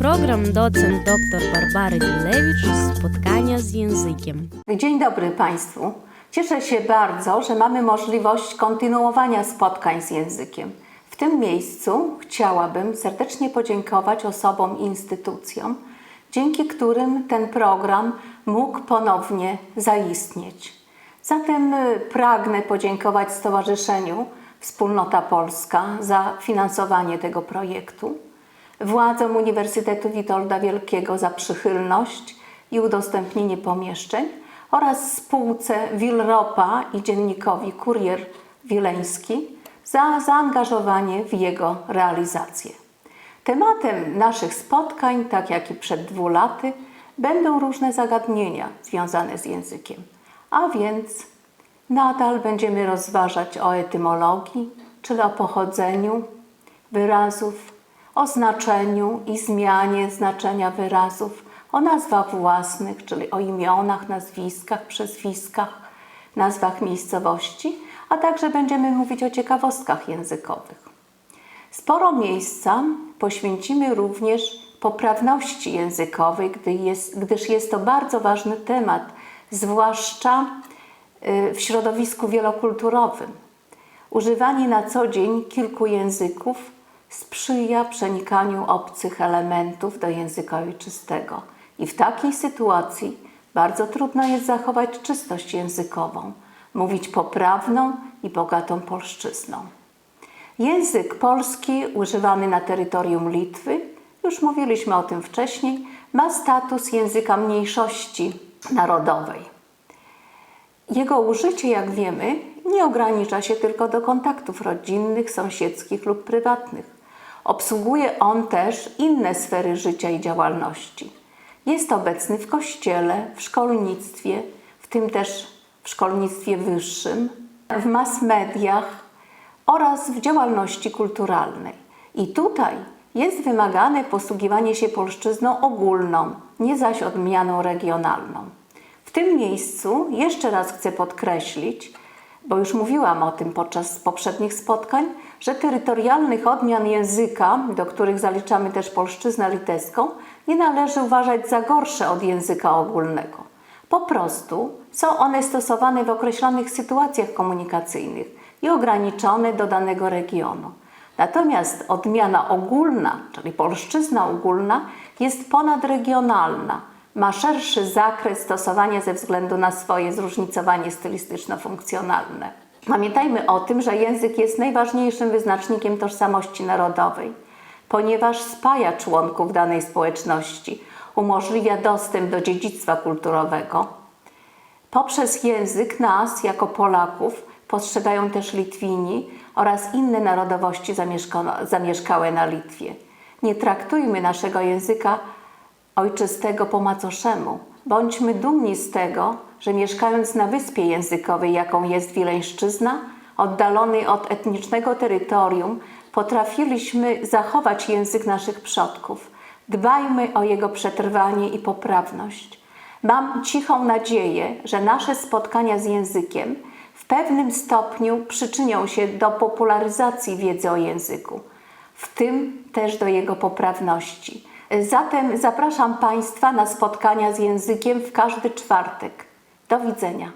Program docent dr Barbary Dilewicz Spotkania z językiem. Dzień dobry Państwu. Cieszę się bardzo, że mamy możliwość kontynuowania spotkań z językiem. W tym miejscu chciałabym serdecznie podziękować osobom i instytucjom, dzięki którym ten program mógł ponownie zaistnieć. Zatem y, pragnę podziękować Stowarzyszeniu Wspólnota Polska za finansowanie tego projektu, władzom Uniwersytetu Witolda Wielkiego za przychylność i udostępnienie pomieszczeń oraz spółce Wilropa i dziennikowi Kurier Wileński za zaangażowanie w jego realizację. Tematem naszych spotkań, tak jak i przed dwu laty, będą różne zagadnienia związane z językiem, a więc nadal będziemy rozważać o etymologii, czyli o pochodzeniu wyrazów, o znaczeniu i zmianie znaczenia wyrazów, o nazwach własnych, czyli o imionach, nazwiskach, przezwiskach, nazwach miejscowości, a także będziemy mówić o ciekawostkach językowych. Sporo miejsca poświęcimy również poprawności językowej, jest, gdyż jest to bardzo ważny temat, zwłaszcza y, w środowisku wielokulturowym. Używanie na co dzień kilku języków sprzyja przenikaniu obcych elementów do języka ojczystego. I w takiej sytuacji bardzo trudno jest zachować czystość językową, mówić poprawną i bogatą polszczyzną. Język polski używany na terytorium Litwy, już mówiliśmy o tym wcześniej, ma status języka mniejszości narodowej. Jego użycie, jak wiemy, nie ogranicza się tylko do kontaktów rodzinnych, sąsiedzkich lub prywatnych. Obsługuje on też inne sfery życia i działalności. Jest obecny w kościele, w szkolnictwie, w tym też w szkolnictwie wyższym, w mass mediach oraz w działalności kulturalnej. I tutaj jest wymagane posługiwanie się polszczyzną ogólną, nie zaś odmianą regionalną. W tym miejscu jeszcze raz chcę podkreślić, bo już mówiłam o tym podczas poprzednich spotkań, że terytorialnych odmian języka, do których zaliczamy też polszczyznę litewską, nie należy uważać za gorsze od języka ogólnego. Po prostu są one stosowane w określonych sytuacjach komunikacyjnych i ograniczone do danego regionu. Natomiast odmiana ogólna, czyli polszczyzna ogólna, jest ponadregionalna, ma szerszy zakres stosowania ze względu na swoje zróżnicowanie stylistyczno-funkcjonalne. Pamiętajmy o tym, że język jest najważniejszym wyznacznikiem tożsamości narodowej, ponieważ spaja członków danej społeczności, umożliwia dostęp do dziedzictwa kulturowego. Poprzez język nas, jako Polaków, postrzegają też Litwini oraz inne narodowości zamieszka- zamieszkałe na Litwie. Nie traktujmy naszego języka ojczystego po macoszemu. Bądźmy dumni z tego, że mieszkając na wyspie językowej, jaką jest Wileńszczyzna, oddalonej od etnicznego terytorium, potrafiliśmy zachować język naszych przodków. Dbajmy o jego przetrwanie i poprawność. Mam cichą nadzieję, że nasze spotkania z językiem w pewnym stopniu przyczynią się do popularyzacji wiedzy o języku, w tym też do jego poprawności. Zatem zapraszam Państwa na spotkania z językiem w każdy czwartek. Do widzenia.